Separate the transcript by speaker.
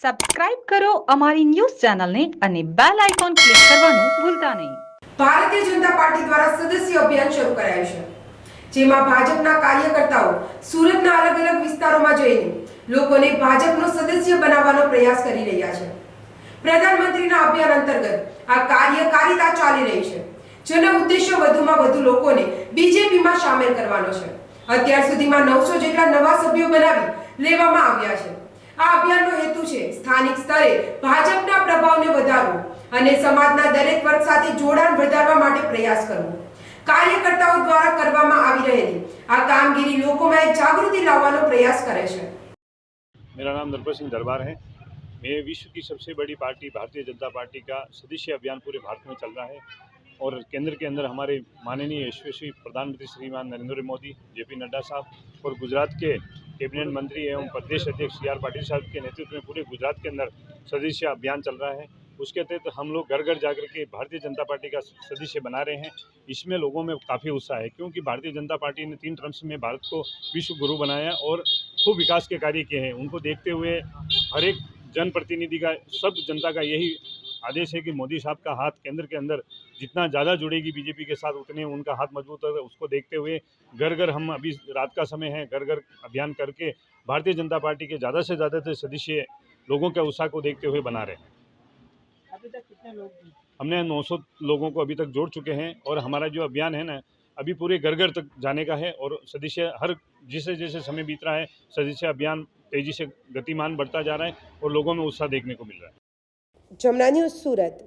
Speaker 1: subscribe કરો અમારી news ચેનલને અને બેલ આઇકોન ક્લિક કરવાનું ભૂલતા નહીં
Speaker 2: ભારતીય જનતા પાર્ટી દ્વારા સદસ્ય અભિયાન શરૂ કરાયું છે જેમાં ભાજપના કાર્યકર્તાઓ સુરતના અલગ અલગ વિસ્તારોમાં જઈને લોકોને ભાજપનો સદસ્ય બનાવવાનો પ્રયાસ કરી રહ્યા છે પ્રધાનમંત્રીના અભિયાન અંતર્ગત આ કાર્યકારિતા ચાલી રહી છે જેનો ઉદ્દેશ્ય વધુમાં વધુ લોકોને બીજેપીમાં સામેલ કરવાનો છે અત્યાર સુધીમાં નવસો જેટલા નવા સભ્યો બનાવી લેવામાં આવ્યા છે આ અભિયાનનો હેતુ છે સ્થાનિક સ્તરે ભાજપના પ્રભાવને વધારવો અને સમાજના દરેક વર્ગ સાથે જોડાણ વધારવા માટે પ્રયાસ કરવો કાર્યકર્તાઓ દ્વારા કરવામાં આવી રહી છે આ કામગીરી લોકોમાં જાગૃતિ લાવવાનો પ્રયાસ કરે છે
Speaker 3: મેરા નામ દરપશિન દરબાર હે મે વિશ્વની સૌથી મોટી પાર્ટી ભારતીય જનતા પાર્ટી કા સદિશ્ય અભિયાન પૂરે ભારત મે ચલ રહા હે ઓર કેન્દ્ર કે અંદર હમારે માનનીય એશવશી પ્રધાનમંત્રી શ્રીમાન નરેન્દ્ર મોદી જેપી નડડા સાહબ ઓર ગુજરાત કે कैबिनेट मंत्री एवं प्रदेश अध्यक्ष सी आर पाटिल साहब के नेतृत्व में पूरे गुजरात के अंदर सदस्य अभियान चल रहा है उसके तहत हम लोग घर घर जाकर के भारतीय जनता पार्टी का सदस्य बना रहे हैं इसमें लोगों में काफ़ी उत्साह है क्योंकि भारतीय जनता पार्टी ने तीन ट्रम्स में भारत को विश्व गुरु बनाया और खूब विकास के कार्य किए हैं उनको देखते हुए हर एक जनप्रतिनिधि का सब जनता का यही आदेश है कि मोदी साहब का हाथ केंद्र के अंदर जितना ज़्यादा जुड़ेगी बीजेपी के साथ उतने उनका हाथ मजबूत होगा उसको देखते हुए घर घर हम अभी रात का समय है घर घर अभियान करके भारतीय जनता पार्टी के ज़्यादा से ज़्यादा सदस्य लोगों के उत्साह को देखते हुए बना रहे हैं
Speaker 4: अभी तक कितने लोग
Speaker 3: हमने 900 लोगों को अभी तक जोड़ चुके हैं और हमारा जो अभियान है ना अभी पूरे घर घर तक जाने का है और सदस्य हर जैसे जैसे समय बीत रहा है सदस्य अभियान तेजी से गतिमान बढ़ता जा रहा है और लोगों में उत्साह देखने को मिल रहा है
Speaker 2: जमना न्यूज सूरत